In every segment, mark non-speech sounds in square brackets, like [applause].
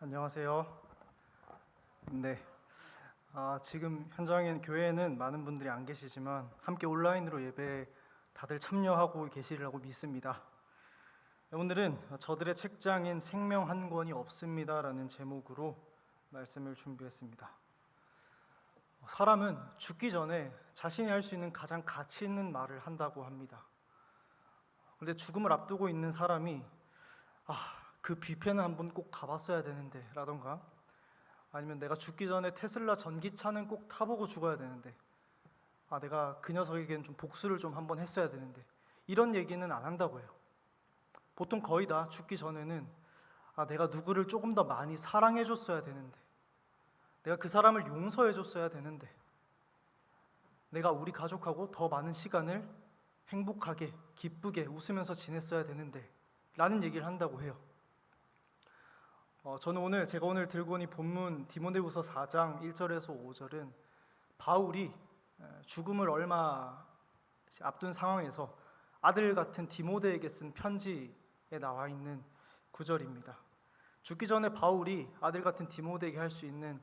안녕하세요. 네. 아, 지금 현장엔 교회에는 많은 분들이 안 계시지만 함께 온라인으로 예배 다들 참여하고 계시리라고 믿습니다. 오늘은 저들의 책장엔 생명 한 권이 없습니다라는 제목으로 말씀을 준비했습니다. 사람은 죽기 전에 자신이 할 수 있는 가장 가치 있는 말을 한다고 합니다. 근데 죽음을 앞두고 있는 사람이 아, 그 뷔페는 한번 꼭 가봤어야 되는데 라던가 아니면 내가 죽기 전에 테슬라 전기차는 꼭 타보고 죽어야 되는데 아 내가 그 녀석에게는 좀 복수를 좀 한번 했어야 되는데 이런 얘기는 안 한다고 해요. 보통 거의 다 죽기 전에는 아 내가 누구를 조금 더 많이 사랑해 줬어야 되는데 내가 그 사람을 용서해 줬어야 되는데 내가 우리 가족하고 더 많은 시간을 행복하게 기쁘게 웃으면서 지냈어야 되는데 라는 얘기를 한다고 해요 어, 저는 오늘 제가 오늘 들고 온 이 본문 디모데후서 4장 1절에서 5절은 바울이 에, 죽음을 얼마 앞둔 상황에서 아들 같은 디모데에게 쓴 편지에 나와 있는 구절입니다. 죽기 전에 바울이 아들 같은 디모데에게 할 수 있는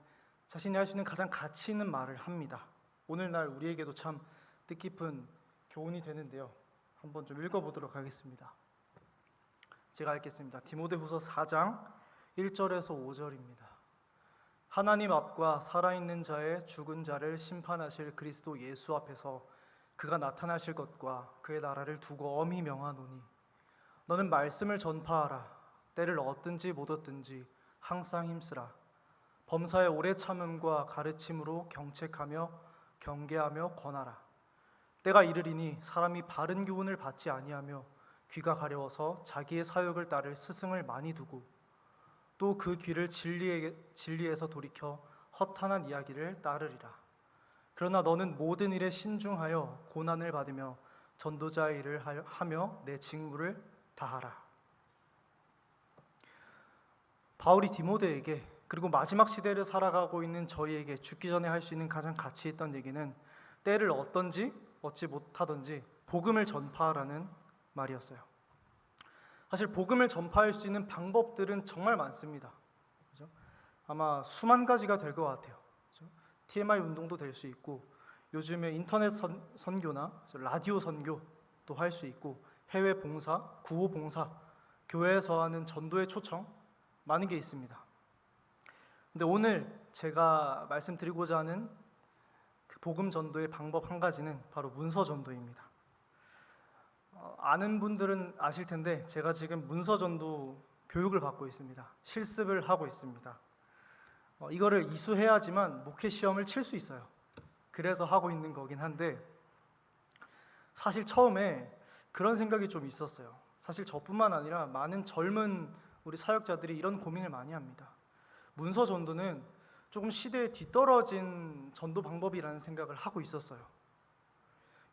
자신이 할 수 있는 가장 가치 있는 말을 합니다. 오늘날 우리에게도 참 뜻깊은 교훈이 되는데요. 한번 좀 읽어보도록 하겠습니다. 제가 읽겠습니다. 디모데후서 4장 1절에서 5절입니다. 하나님 앞과 살아있는 자의 죽은 자를 심판하실 그리스도 예수 앞에서 그가 나타나실 것과 그의 나라를 두고 엄히 명하노니 너는 말씀을 전파하라. 때를 얻든지 못 얻든지 항상 힘쓰라. 범사의 오래 참음과 가르침으로 경책하며 경계하며 권하라. 때가 이르리니 사람이 바른 교훈을 받지 아니하며 귀가 가려워서 자기의 사욕을 따를 스승을 많이 두고 또 그 귀를 진리에, 진리에서 돌이켜 허탄한 이야기를 따르리라. 그러나 너는 모든 일에 신중하여 고난을 받으며 전도자의 일을 하며 내 직무를 다하라. 바울이 디모데에게 그리고 마지막 시대를 살아가고 있는 저희에게 죽기 전에 할 수 있는 가장 가치 있던 얘기는 때를 얻던지 얻지 못하던지 복음을 전파하라는 말이었어요. 사실 복음을 전파할 수 있는 방법들은 정말 많습니다. 그죠? 아마 수만 가지가 될 것 같아요. 그죠? TMI 운동도 될 수 있고 요즘에 인터넷 선, 선교나 라디오 선교도 할 수 있고 해외 봉사, 구호 봉사, 교회에서 하는 전도의 초청 많은 게 있습니다. 근데 오늘 제가 말씀드리고자 하는 그 복음 전도의 방법 한 가지는 바로 문서 전도입니다. 어, 아는 분들은 아실 텐데 제가 지금 문서 전도 교육을 받고 있습니다. 실습을 하고 있습니다. 어, 이거를 이수해야지만 목회 시험을 칠 수 있어요. 그래서 하고 있는 거긴 한데 사실 처음에 그런 생각이 좀 있었어요. 사실 저뿐만 아니라 많은 젊은 우리 사역자들이 이런 고민을 많이 합니다. 문서 전도는 조금 시대에 뒤떨어진 전도 방법이라는 생각을 하고 있었어요.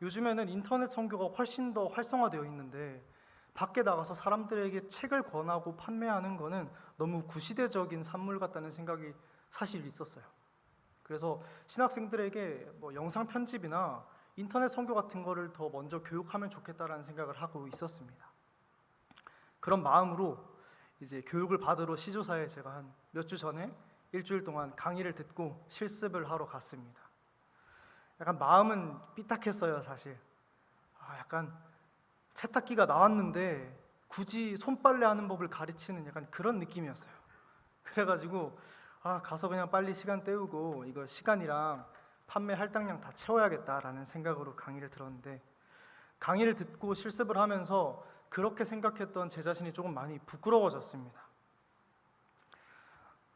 요즘에는 인터넷 선교가 훨씬 더 활성화되어 있는데 밖에 나가서 사람들에게 책을 권하고 판매하는 거는 너무 구시대적인 산물 같다는 생각이 사실 있었어요. 그래서 신학생들에게 뭐 영상 편집이나 인터넷 선교 같은 거를 더 먼저 교육하면 좋겠다라는 생각을 하고 있었습니다. 그런 마음으로 이제 교육을 받으러 시조사에 제가 한 몇 주 전에 일주일 동안 강의를 듣고 실습을 하러 갔습니다. 약간 마음은 삐딱했어요, 사실. 아, 약간 세탁기가 나왔는데 굳이 손빨래 하는 법을 가르치는 약간 그런 느낌이었어요. 그래가지고 아 가서 그냥 빨리 시간 때우고 이거 시간이랑 판매 할당량 다 채워야겠다라는 생각으로 강의를 들었는데 강의를 듣고 실습을 하면서 그렇게 생각했던 제 자신이 조금 많이 부끄러워졌습니다.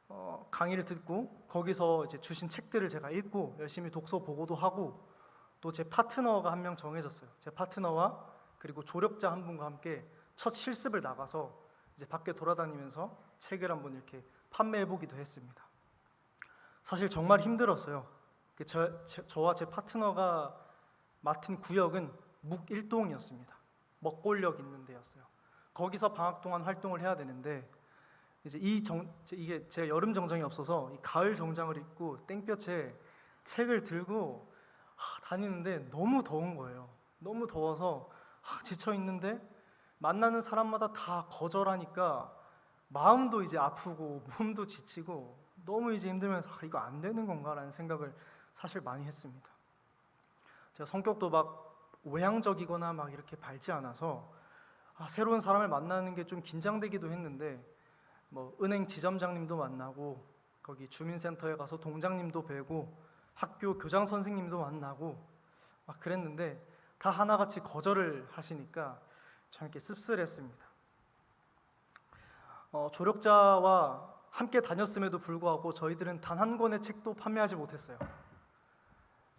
어, 강의를 듣고 거기서 이제 주신 책들을 제가 읽고 열심히 독서 보고도 하고 또 제 파트너가 한 명 정해졌어요. 제 파트너와 그리고 조력자 한 분과 함께 첫 실습을 나가서 이제 밖에 돌아다니면서 책을 한번 이렇게 판매해 보기도 했습니다. 사실 정말 힘들었어요. 그 저, 제- 저와 제 파트너가 맡은 구역은 묵일동이었습니다. 먹골역 있는 데였어요. 거기서 방학 동안 활동을 해야 되는데 이제 이 정, 이게 제가 여름 정장이 없어서 이 가을 정장을 입고 땡볕에 책을 들고 하, 다니는데 너무 더운 거예요. 너무 더워서 하, 지쳐 있는데 만나는 사람마다 다 거절하니까 마음도 이제 아프고 몸도 지치고 너무 이제 힘들면서 아, 이거 안 되는 건가라는 생각을 사실 많이 했습니다. 제가 성격도 막 외향적이거나 막 이렇게 밝지 않아서 아, 새로운 사람을 만나는 게 좀 긴장되기도 했는데 뭐 은행 지점장님도 만나고 거기 주민센터에 가서 동장님도 뵈고 학교 교장 선생님도 만나고 막 그랬는데 다 하나같이 거절을 하시니까 참 이렇게 씁쓸했습니다. 어, 조력자와 함께 다녔음에도 불구하고 저희들은 단 한 권의 책도 판매하지 못했어요.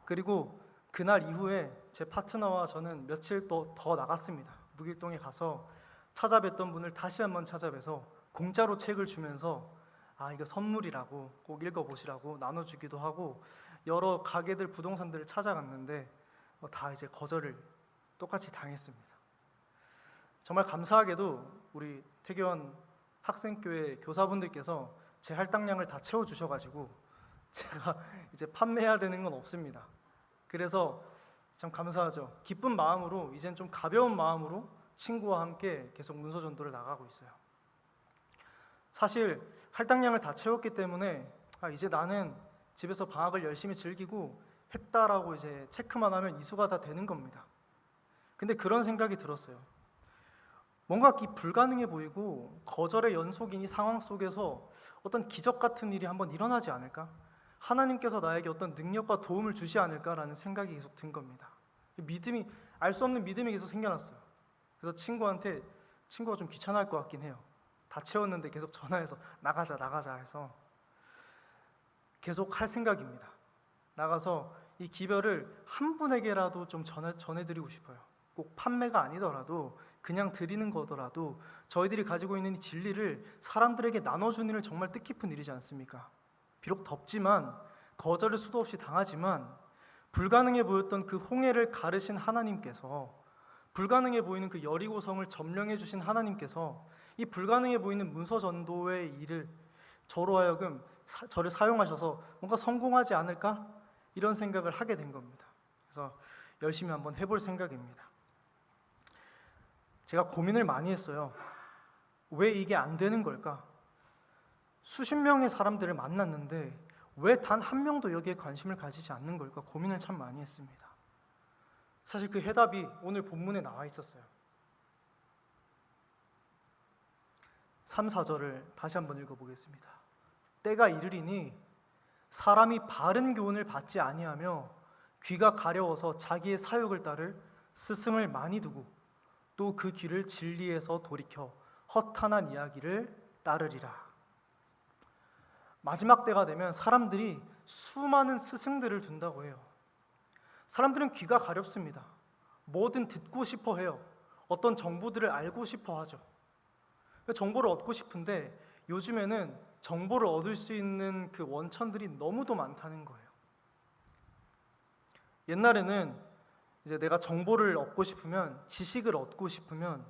그리고 그날 이후에 제 파트너와 저는 며칠 또더 나갔습니다. 무길동에 가서 찾아뵀던 분을 다시 한번 찾아뵈서 공짜로 책을 주면서 아 이거 선물이라고 꼭 읽어보시라고 나눠주기도 하고 여러 가게들 부동산들을 찾아갔는데 어, 다 이제 거절을 똑같이 당했습니다. 정말 감사하게도 우리 태교원 학생교회 교사분들께서 제 할당량을 다 채워 주셔가지고 제가 [laughs] 이제 판매해야 되는 건 없습니다. 그래서 참 감사하죠. 기쁜 마음으로 이젠 좀 가벼운 마음으로 친구와 함께 계속 문서 전도를 나가고 있어요. 사실 할당량을 다 채웠기 때문에 아, 이제 나는 집에서 방학을 열심히 즐기고 했다라고 이제 체크만 하면 이수가 다 되는 겁니다. 근데 그런 생각이 들었어요. 뭔가 이 불가능해 보이고 거절의 연속인 이 상황 속에서 어떤 기적 같은 일이 한번 일어나지 않을까? 하나님께서 나에게 어떤 능력과 도움을 주지 않을까라는 생각이 계속 든 겁니다. 믿음이 알 수 없는 믿음이 계속 생겨났어요. 그래서 친구한테 친구가 좀 귀찮아할 것 같긴 해요. 다 채웠는데 계속 전화해서 나가자 나가자 해서 계속 할 생각입니다. 나가서 이 기별을 한 분에게라도 좀 전해, 전해드리고 싶어요. 꼭 판매가 아니더라도 그냥 드리는 거더라도 저희들이 가지고 있는 이 진리를 사람들에게 나눠주는 일 정말 뜻깊은 일이지 않습니까? 비록 덥지만 거절을 수도 없이 당하지만 불가능해 보였던 그 홍해를 가르신 하나님께서 불가능해 보이는 그 여리고성을 점령해 주신 하나님께서 이 불가능해 보이는 문서 전도의 일을 저로 하여금 사- 저를 사용하셔서 뭔가 성공하지 않을까 이런 생각을 하게 된 겁니다. 그래서 열심히 한번 해볼 생각입니다. 제가 고민을 많이 했어요. 왜 이게 안 되는 걸까? 수십 명의 사람들을 만났는데 왜 단 한 명도 여기에 관심을 가지지 않는 걸까 고민을 참 많이 했습니다. 사실 그 해답이 오늘 본문에 나와 있었어요. 3, 4절을 다시 한번 읽어보겠습니다. 때가 이르리니 사람이 바른 교훈을 받지 아니하며 귀가 가려워서 자기의 사욕을 따를 스승을 많이 두고 또그 귀를 진리에서 돌이켜 허탄한 이야기를 따르리라. 마지막 때가 되면 사람들이 수많은 스승들을 둔다고 해요. 사람들은 귀가 가렵습니다. 뭐든 듣고 싶어 해요. 어떤 정보들을 알고 싶어 하죠. 정보를 얻고 싶은데 요즘에는 정보를 얻을 수 있는 그 원천들이 너무도 많다는 거예요. 옛날에는 이제 내가 정보를 얻고 싶으면 지식을 얻고 싶으면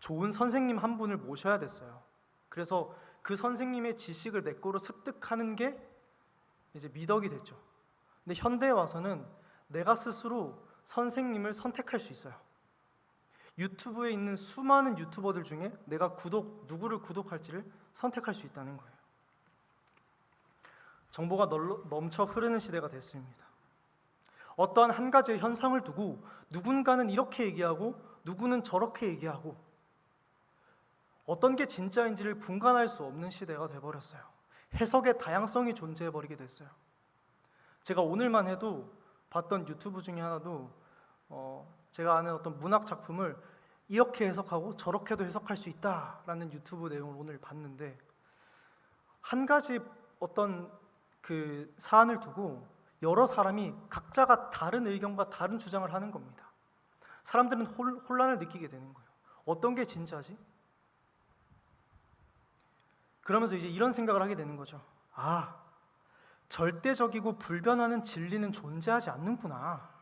좋은 선생님 한 분을 모셔야 됐어요. 그래서 그 선생님의 지식을 내 거로 습득하는 게 이제 미덕이 됐죠. 근데 현대에 와서는 내가 스스로 선생님을 선택할 수 있어요. 유튜브에 있는 수많은 유튜버들 중에 내가 구독 누구를 구독할지를 선택할 수 있다는 거예요. 정보가 널- 넘쳐 흐르는 시대가 됐습니다. 어떠한 한 가지의 현상을 두고 누군가는 이렇게 얘기하고 누구는 저렇게 얘기하고 어떤 게 진짜인지를 분간할 수 없는 시대가 돼 버렸어요. 해석의 다양성이 존재해 버리게 됐어요. 제가 오늘만 해도 봤던 유튜브 중에 하나도 어, 제가 아는 어떤 문학 작품을 이렇게 해석하고 저렇게도 해석할 수 있다라는 유튜브 내용을 오늘 봤는데 한 가지 어떤 그 사안을 두고 여러 사람이 각자가 다른 의견과 다른 주장을 하는 겁니다. 사람들은 홀, 혼란을 느끼게 되는 거예요. 어떤 게 진짜지? 그러면서 이제 이런 생각을 하게 되는 거죠. 아, 절대적이고 불변하는 진리는 존재하지 않는구나.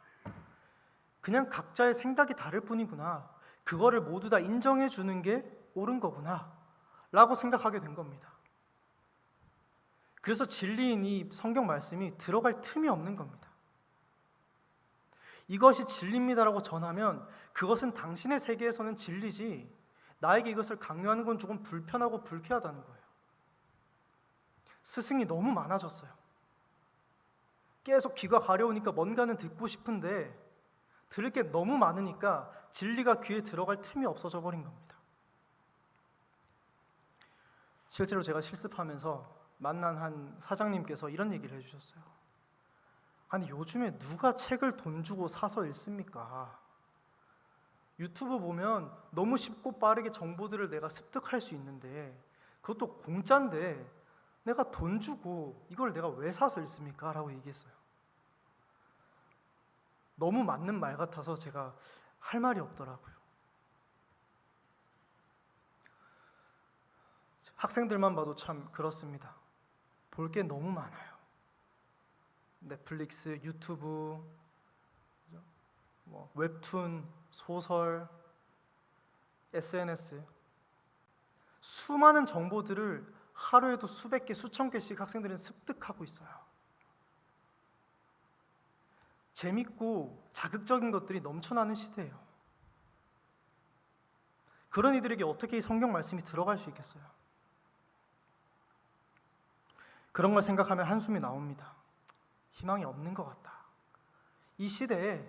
그냥 각자의 생각이 다를 뿐이구나. 그거를 모두 다 인정해 주는 게 옳은 거구나. 라고 생각하게 된 겁니다. 그래서 진리인 이 성경 말씀이 들어갈 틈이 없는 겁니다. 이것이 진리입니다라고 전하면 그것은 당신의 세계에서는 진리지 나에게 이것을 강요하는 건 조금 불편하고 불쾌하다는 거예요. 스승이 너무 많아졌어요. 계속 귀가 가려우니까 뭔가는 듣고 싶은데 들을 게 너무 많으니까 진리가 귀에 들어갈 틈이 없어져 버린 겁니다. 실제로 제가 실습하면서 만난 한 사장님께서 이런 얘기를 해주셨어요. 아니 요즘에 누가 책을 돈 주고 사서 읽습니까? 유튜브 보면 너무 쉽고 빠르게 정보들을 내가 습득할 수 있는데 그것도 공짜인데 내가 돈 주고 이걸 내가 왜 사서 읽습니까? 라고 얘기했어요. 너무 맞는 말 같아서 제가 할 말이 없더라고요. 학생들만 봐도 참 그렇습니다. 볼 게 너무 많아요. 넷플릭스, 유튜브, 뭐 웹툰, 소설, SNS 수많은 정보들을 하루에도 수백 개, 수천 개씩 학생들은 습득하고 있어요. 재밌고 자극적인 것들이 넘쳐나는 시대예요. 그런 이들에게 어떻게 이 성경 말씀이 들어갈 수 있겠어요? 그런 걸 생각하면 한숨이 나옵니다. 희망이 없는 것 같다. 이 시대에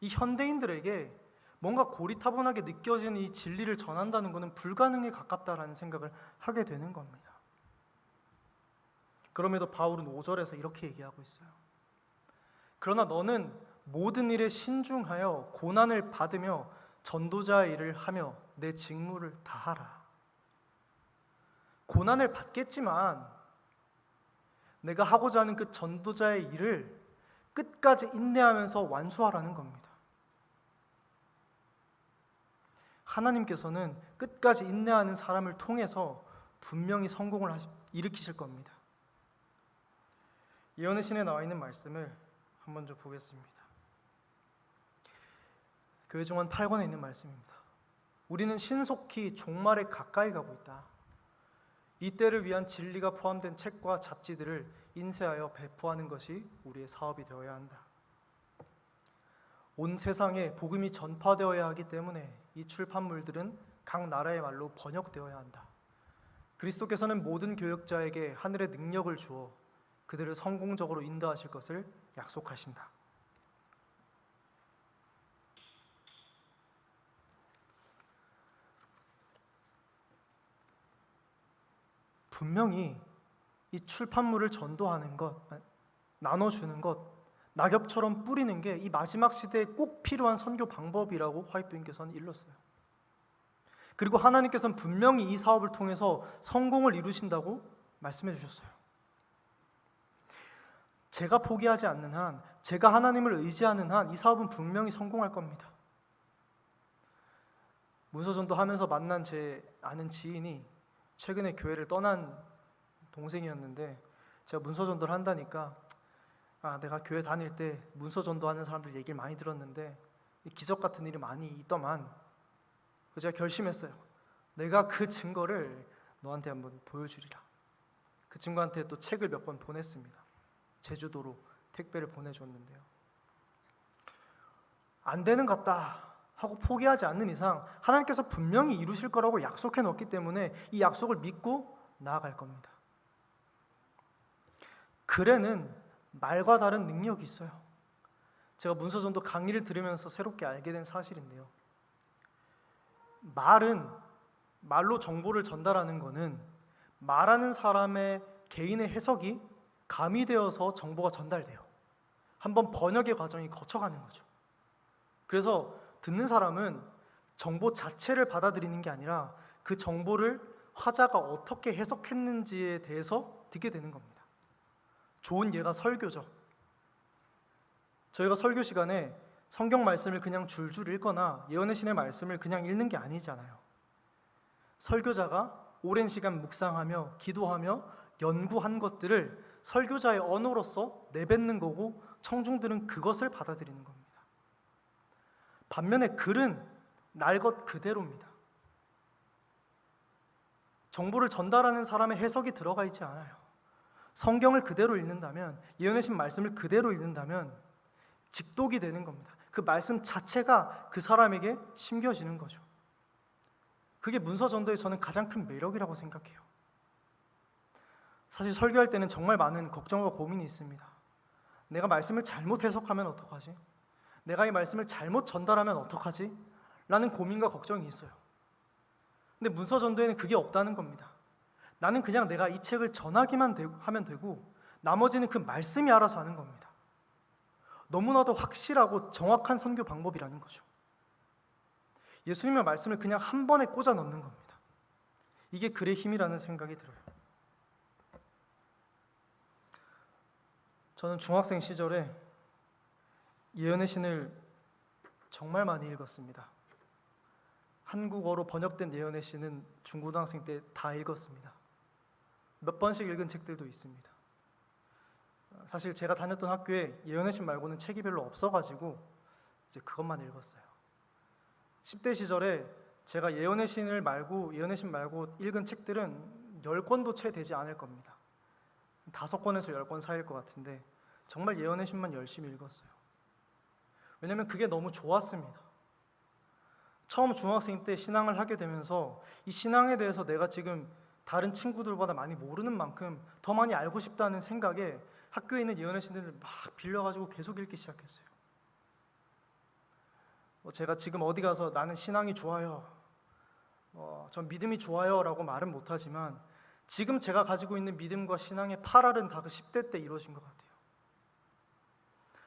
이 현대인들에게 뭔가 고리타분하게 느껴지는 이 진리를 전한다는 것은 불가능에 가깝다라는 생각을 하게 되는 겁니다. 그럼에도 바울은 5절에서 이렇게 얘기하고 있어요. 그러나 너는 모든 일에 신중하여 고난을 받으며 전도자의 일을 하며 내 직무를 다하라. 고난을 받겠지만 내가 하고자 하는 그 전도자의 일을 끝까지 인내하면서 완수하라는 겁니다. 하나님께서는 끝까지 인내하는 사람을 통해서 분명히 성공을 일으키실 겁니다. 예언의 신에 나와 있는 말씀을 한번더 보겠습니다. 교회 중원 8권에 있는 말씀입니다. 우리는 신속히 종말에 가까이 가고 있다. 이때를 위한 진리가 포함된 책과 잡지들을 인쇄하여 배포하는 것이 우리의 사업이 되어야 한다. 온 세상에 복음이 전파되어야 하기 때문에 이 출판물들은 각 나라의 말로 번역되어야 한다. 그리스도께서는 모든 교역자에게 하늘의 능력을 주어 그들을 성공적으로 인도하실 것을 약속하신다. 분명히 이 출판물을 전도하는 것, 나눠주는 것, 낙엽처럼 뿌리는 게 이 마지막 시대에 꼭 필요한 선교 방법이라고 화이트인께서는 일렀어요. 그리고 하나님께서는 분명히 이 사업을 통해서 성공을 이루신다고 말씀해 주셨어요. 제가 포기하지 않는 한, 제가 하나님을 의지하는 한 이 사업은 분명히 성공할 겁니다. 문서전도 하면서 만난 제 아는 지인이 최근에 교회를 떠난 동생이었는데 제가 문서 전도를 한다니까 아 내가 교회 다닐 때 문서 전도 하는 사람들 얘기를 많이 들었는데 기적 같은 일이 많이 있더만 제가 결심했어요. 내가 그 증거를 너한테 한번 보여주리라. 그 친구한테 또 책을 몇번 보냈습니다. 제주도로 택배를 보내줬는데요. 안 되는 것 같다 하고 포기하지 않는 이상 하나님께서 분명히 이루실 거라고 약속해 놓기 때문에 이 약속을 믿고 나아갈 겁니다. 글에는 말과 다른 능력이 있어요. 제가 문서전도 강의를 들으면서 새롭게 알게 된 사실인데요. 말은 말로 정보를 전달하는 것은 말하는 사람의 개인의 해석이 가미되어서 정보가 전달돼요. 한번 번역의 과정이 거쳐가는 거죠. 그래서 듣는 사람은 정보 자체를 받아들이는 게 아니라 그 정보를 화자가 어떻게 해석했는지에 대해서 듣게 되는 겁니다. 좋은 예가 설교죠. 저희가 설교 시간에 성경 말씀을 그냥 줄줄 읽거나 예언의 신의 말씀을 그냥 읽는 게 아니잖아요. 설교자가 오랜 시간 묵상하며 기도하며 연구한 것들을 설교자의 언어로서 내뱉는 거고 청중들은 그것을 받아들이는 겁니다. 반면에 글은 날 것 그대로입니다. 정보를 전달하는 사람의 해석이 들어가 있지 않아요. 성경을 그대로 읽는다면 예언의 신 말씀을 그대로 읽는다면 직독이 되는 겁니다. 그 말씀 자체가 그 사람에게 심겨지는 거죠. 그게 문서 전도의 저는 가장 큰 매력이라고 생각해요. 사실 설교할 때는 정말 많은 걱정과 고민이 있습니다. 내가 말씀을 잘못 해석하면 어떡하지? 내가 이 말씀을 잘못 전달하면 어떡하지? 라는 고민과 걱정이 있어요. 근데 문서 전도에는 그게 없다는 겁니다. 나는 그냥 내가 이 책을 전하기만 하면 되고 나머지는 그 말씀이 알아서 하는 겁니다. 너무나도 확실하고 정확한 선교 방법이라는 거죠. 예수님의 말씀을 그냥 한 번에 꽂아 넣는 겁니다. 이게 글의 힘이라는 생각이 들어요. 저는 중학생 시절에 예언의 신을 정말 많이 읽었습니다. 한국어로 번역된 예언의 신은 중고등학생 때 다 읽었습니다. 몇 번씩 읽은 책들도 있습니다. 사실 제가 다녔던 학교에 예언의 신 말고는 책이 별로 없어가지고 이제 그것만 읽었어요. 10대 시절에 제가 예언의 신을 말고 예언의 신 말고 읽은 책들은 10권도 채 되지 않을 겁니다. 다섯 권에서 열 권 사이일 것 같은데 정말 예언의 신만 열심히 읽었어요. 왜냐하면 그게 너무 좋았습니다. 처음 중학생 때 신앙을 하게 되면서 이 신앙에 대해서 내가 지금 다른 친구들보다 많이 모르는 만큼 더 많이 알고 싶다는 생각에 학교에 있는 예언의 신들을 막 빌려가지고 계속 읽기 시작했어요. 뭐 제가 지금 어디 가서 나는 신앙이 좋아요, 어, 전 믿음이 좋아요라고 말은 못하지만 지금 제가 가지고 있는 믿음과 신앙의 파랄은 다 그 10대 때 이루어진 것 같아요.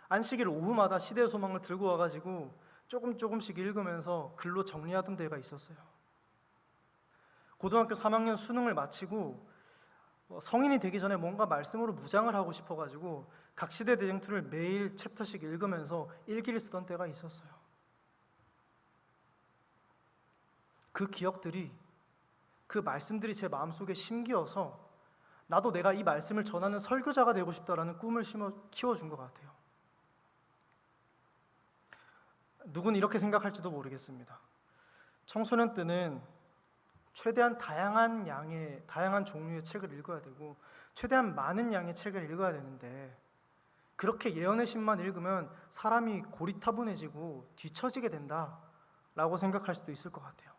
안식일 오후마다 시대의 소망을 들고 와가지고 조금 조금씩 읽으면서 글로 정리하던 때가 있었어요. 고등학교 3학년 수능을 마치고 어, 성인이 되기 전에 뭔가 말씀으로 무장을 하고 싶어가지고 각 시대 대쟁투를 매일 챕터씩 읽으면서 일기를 쓰던 때가 있었어요. 그 기억들이 그 말씀들이 제 마음속에 심기어서 나도 내가 이 말씀을 전하는 설교자가 되고 싶다라는 꿈을 심어 키워준 것 같아요. 누군 이렇게 생각할지도 모르겠습니다. 청소년 때는 최대한 다양한 양의 다양한 종류의 책을 읽어야 되고 최대한 많은 양의 책을 읽어야 되는데 그렇게 예언의 신만 읽으면 사람이 고리타분해지고 뒤처지게 된다라고 생각할 수도 있을 것 같아요.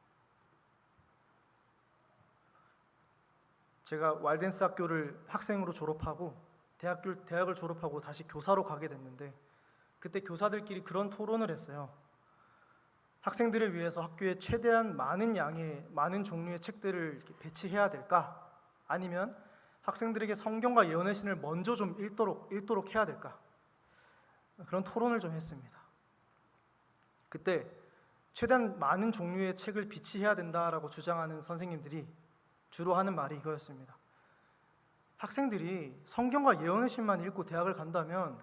제가 왈덴스 학교를 학생으로 졸업하고 대학교 대학을 졸업하고 다시 교사로 가게 됐는데 그때 교사들끼리 그런 토론을 했어요. 학생들을 위해서 학교에 최대한 많은 양의 많은 종류의 책들을 배치해야 될까? 아니면 학생들에게 성경과 예언의 신을 먼저 좀 읽도록 읽도록 해야 될까? 그런 토론을 좀 했습니다. 그때 최대한 많은 종류의 책을 비치해야 된다라고 주장하는 선생님들이 주로 하는 말이 이거였습니다. 학생들이 성경과 예언의 신만 읽고 대학을 간다면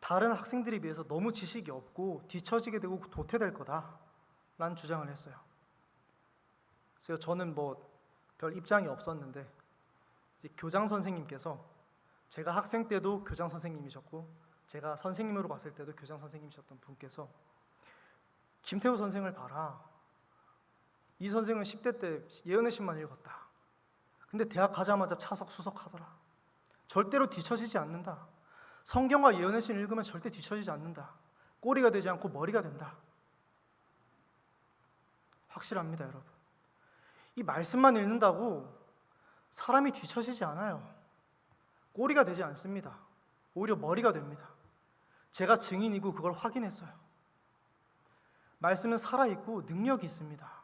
다른 학생들에 비해서 너무 지식이 없고 뒤처지게 되고 도태될 거다라는 주장을 했어요. 그래서 저는 뭐 별 입장이 없었는데 교장 선생님께서 제가 학생 때도 교장 선생님이셨고 제가 선생님으로 봤을 때도 교장 선생님이셨던 분께서 김태우 선생을 봐라. 이 선생은 10대 때 예언의 신만 읽었다. 근데 대학 가자마자 차석 수석하더라. 절대로 뒤처지지 않는다. 성경과 예언의 신을 읽으면 절대 뒤처지지 않는다. 꼬리가 되지 않고 머리가 된다. 확실합니다, 여러분. 이 말씀만 읽는다고 사람이 뒤처지지 않아요. 꼬리가 되지 않습니다. 오히려 머리가 됩니다. 제가 증인이고 그걸 확인했어요. 말씀은 살아있고 능력이 있습니다.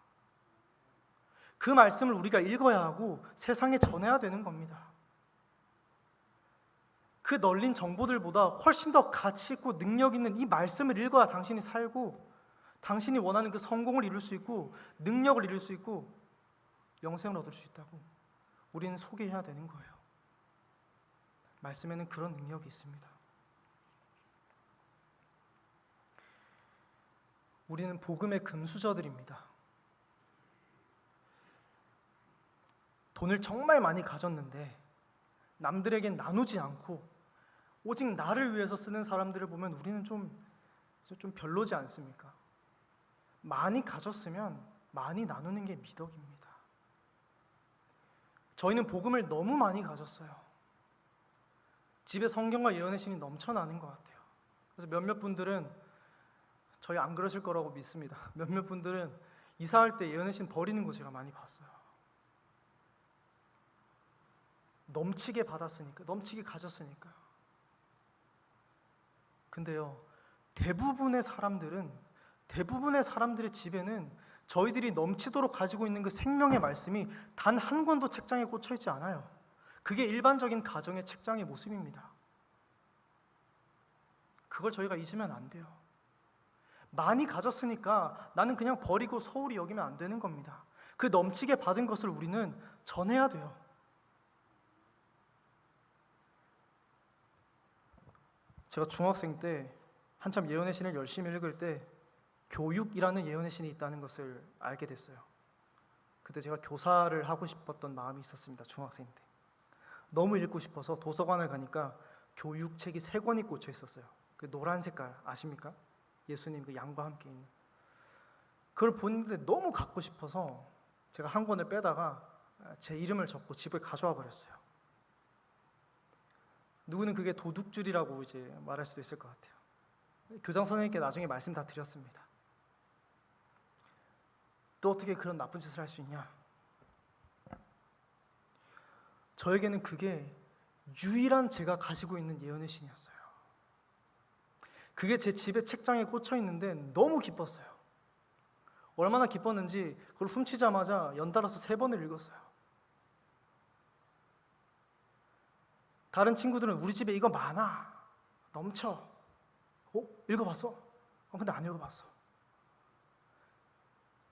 그 말씀을 우리가 읽어야 하고 세상에 전해야 되는 겁니다. 그 널린 정보들보다 훨씬 더 가치 있고 능력 있는 이 말씀을 읽어야 당신이 살고 당신이 원하는 그 성공을 이룰 수 있고 능력을 이룰 수 있고 영생을 얻을 수 있다고 우리는 소개해야 되는 거예요. 말씀에는 그런 능력이 있습니다. 우리는 복음의 금수저들입니다. 돈을 정말 많이 가졌는데 남들에겐 나누지 않고 오직 나를 위해서 쓰는 사람들을 보면 우리는 좀, 좀 별로지 않습니까? 많이 가졌으면 많이 나누는 게 미덕입니다. 저희는 복음을 너무 많이 가졌어요. 집에 성경과 예언의 신이 넘쳐나는 것 같아요. 그래서 몇몇 분들은 저희 안 그러실 거라고 믿습니다. [laughs] 몇몇 분들은 이사할 때 예언의 신 버리는 거 제가 많이 봤어요. 넘치게 받았으니까, 넘치게 가졌으니까. 근데요, 대부분의 사람들은 대부분의 사람들의 집에는 저희들이 넘치도록 가지고 있는 그 생명의 말씀이 단 한 권도 책장에 꽂혀 있지 않아요. 그게 일반적인 가정의 책장의 모습입니다. 그걸 저희가 잊으면 안 돼요. 많이 가졌으니까 나는 그냥 버리고 소홀히 여기면 안 되는 겁니다. 그 넘치게 받은 것을 우리는 전해야 돼요. 제가 중학생 때 한참 예언의 신을 열심히 읽을 때 교육이라는 예언의 신이 있다는 것을 알게 됐어요. 그때 제가 교사를 하고 싶었던 마음이 있었습니다. 중학생 때. 너무 읽고 싶어서 도서관을 가니까 교육책이 세 권이 꽂혀 있었어요. 그 노란 색깔 아십니까? 예수님 그 양과 함께 있는. 그걸 보는데 너무 갖고 싶어서 제가 한 권을 빼다가 제 이름을 적고 집에 가져와 버렸어요. 누구는 그게 도둑질이라고 이제 말할 수도 있을 것 같아요. 교장 선생님께 나중에 말씀 다 드렸습니다. 또 어떻게 그런 나쁜 짓을 할 수 있냐? 저에게는 그게 유일한 제가 가지고 있는 예언의 신이었어요. 그게 제 집에 책장에 꽂혀 있는데 너무 기뻤어요. 얼마나 기뻤는지 그걸 훔치자마자 연달아서 세 번을 읽었어요. 다른 친구들은 우리 집에 이거 많아. 넘쳐. 어? 읽어봤어? 어, 근데 안 읽어봤어.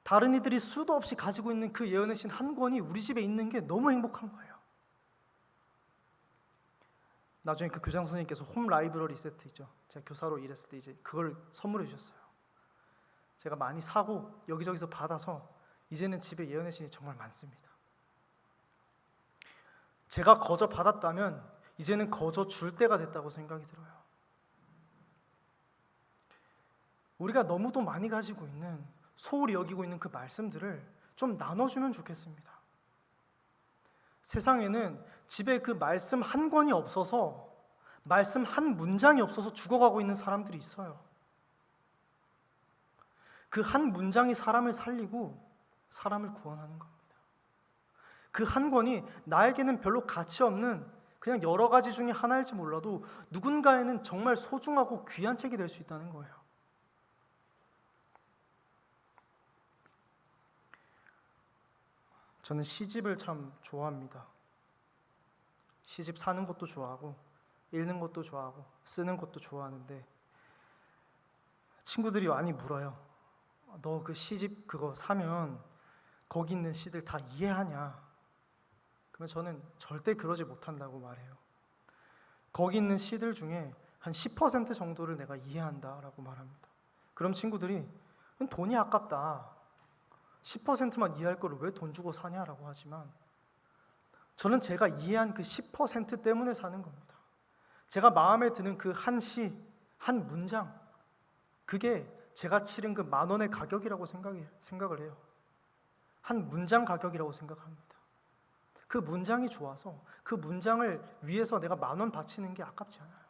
다른 이들이 수도 없이 가지고 있는 그 예언의 신 한 권이 우리 집에 있는 게 너무 행복한 거예요. 나중에 그 교장 선생님께서 홈 라이브러리 세트 있죠. 제가 교사로 일했을 때 이제 그걸 선물해 주셨어요. 제가 많이 사고 여기저기서 받아서 이제는 집에 예언의 신이 정말 많습니다. 제가 거저 받았다면 이제는 거저 줄 때가 됐다고 생각이 들어요. 우리가 너무도 많이 가지고 있는 소홀히 여기고 있는 그 말씀들을 좀 나눠주면 좋겠습니다. 세상에는 집에 그 말씀 한 권이 없어서 말씀 한 문장이 없어서 죽어가고 있는 사람들이 있어요. 그 한 문장이 사람을 살리고 사람을 구원하는 겁니다. 그 한 권이 나에게는 별로 가치 없는 그냥 여러 가지 중에 하나일지 몰라도 누군가에는 정말 소중하고 귀한 책이 될 수 있다는 거예요. 저는 시집을 참 좋아합니다. 시집 사는 것도 좋아하고 읽는 것도 좋아하고 쓰는 것도 좋아하는데 친구들이 많이 물어요. 너 그 시집 그거 사면 거기 있는 시들 다 이해하냐? 그러면 저는 절대 그러지 못한다고 말해요. 거기 있는 시들 중에 한 10% 정도를 내가 이해한다라고 말합니다. 그럼 친구들이 돈이 아깝다. 10%만 이해할 거를 왜 돈 주고 사냐라고 하지만 저는 제가 이해한 그 10% 때문에 사는 겁니다. 제가 마음에 드는 그 한 시, 한 문장, 그게 제가 치른 그 만 원의 가격이라고 생각해, 생각을 해요. 한 문장 가격이라고 생각합니다. 그 문장이 좋아서 그 문장을 위해서 내가 만 원 바치는 게 아깝지 않아요.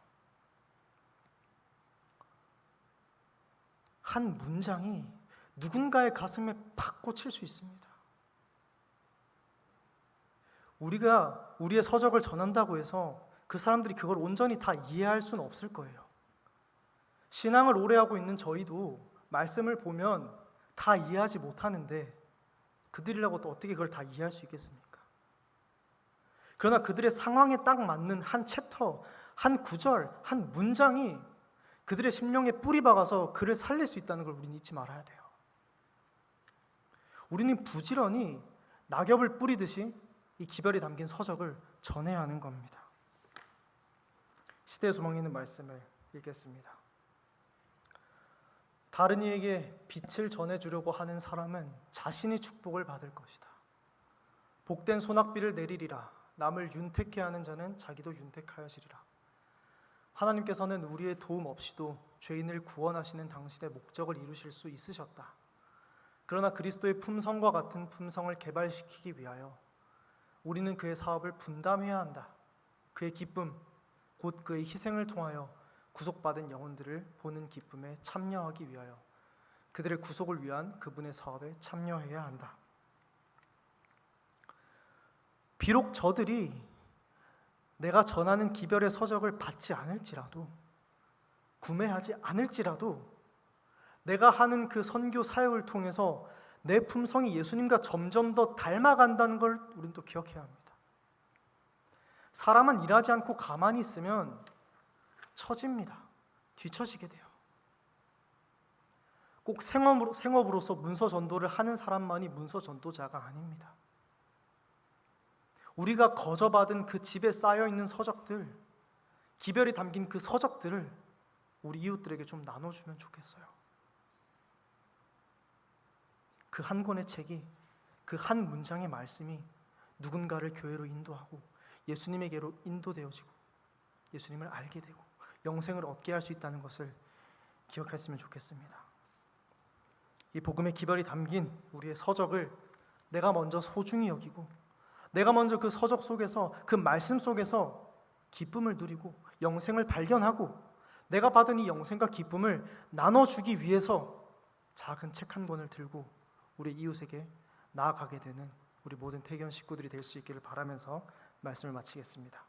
한 문장이 누군가의 가슴에 팍 꽂힐 수 있습니다. 우리가 우리의 서적을 전한다고 해서 그 사람들이 그걸 온전히 다 이해할 수는 없을 거예요. 신앙을 오래 하고 있는 저희도 말씀을 보면 다 이해하지 못하는데 그들이라고 또 어떻게 그걸 다 이해할 수 있겠습니까? 그러나 그들의 상황에 딱 맞는 한 챕터, 한 구절, 한 문장이 그들의 심령에 뿌리 박아서 그를 살릴 수 있다는 걸 우리는 잊지 말아야 돼요. 우리는 부지런히 낙엽을 뿌리듯이 이 기별이 담긴 서적을 전해야 하는 겁니다. 시대의 소망 있는 말씀을 읽겠습니다. 다른 이에게 빛을 전해주려고 하는 사람은 자신이 축복을 받을 것이다. 복된 소낙비를 내리리라. 남을 윤택해 하는 자는 자기도 윤택하여지리라. 하나님께서는 우리의 도움 없이도 죄인을 구원하시는 당신의 목적을 이루실 수 있으셨다. 그러나 그리스도의 품성과 같은 품성을 개발시키기 위하여 우리는 그의 사업을 분담해야 한다. 그의 기쁨, 곧 그의 희생을 통하여 구속받은 영혼들을 보는 기쁨에 참여하기 위하여 그들의 구속을 위한 그분의 사업에 참여해야 한다. 비록 저들이 내가 전하는 기별의 서적을 받지 않을지라도 구매하지 않을지라도 내가 하는 그 선교 사역을 통해서 내 품성이 예수님과 점점 더 닮아간다는 걸 우리는 또 기억해야 합니다. 사람은 일하지 않고 가만히 있으면 처집니다. 뒤처지게 돼요. 꼭 생업으로, 생업으로서 문서 전도를 하는 사람만이 문서 전도자가 아닙니다. 우리가 거저받은 그 집에 쌓여 있는 서적들, 기별이 담긴 그 서적들을 우리 이웃들에게 좀 나눠주면 좋겠어요. 그 한 권의 책이 그 한 문장의 말씀이 누군가를 교회로 인도하고 예수님에게로 인도되어지고 예수님을 알게 되고 영생을 얻게 할 수 있다는 것을 기억했으면 좋겠습니다. 이 복음의 기별이 담긴 우리의 서적을 내가 먼저 소중히 여기고 내가 먼저 그 서적 속에서 그 말씀 속에서 기쁨을 누리고 영생을 발견하고 내가 받은 이 영생과 기쁨을 나눠주기 위해서 작은 책 한 권을 들고 우리 이웃에게 나아가게 되는 우리 모든 태견 식구들이 될 수 있기를 바라면서 말씀을 마치겠습니다.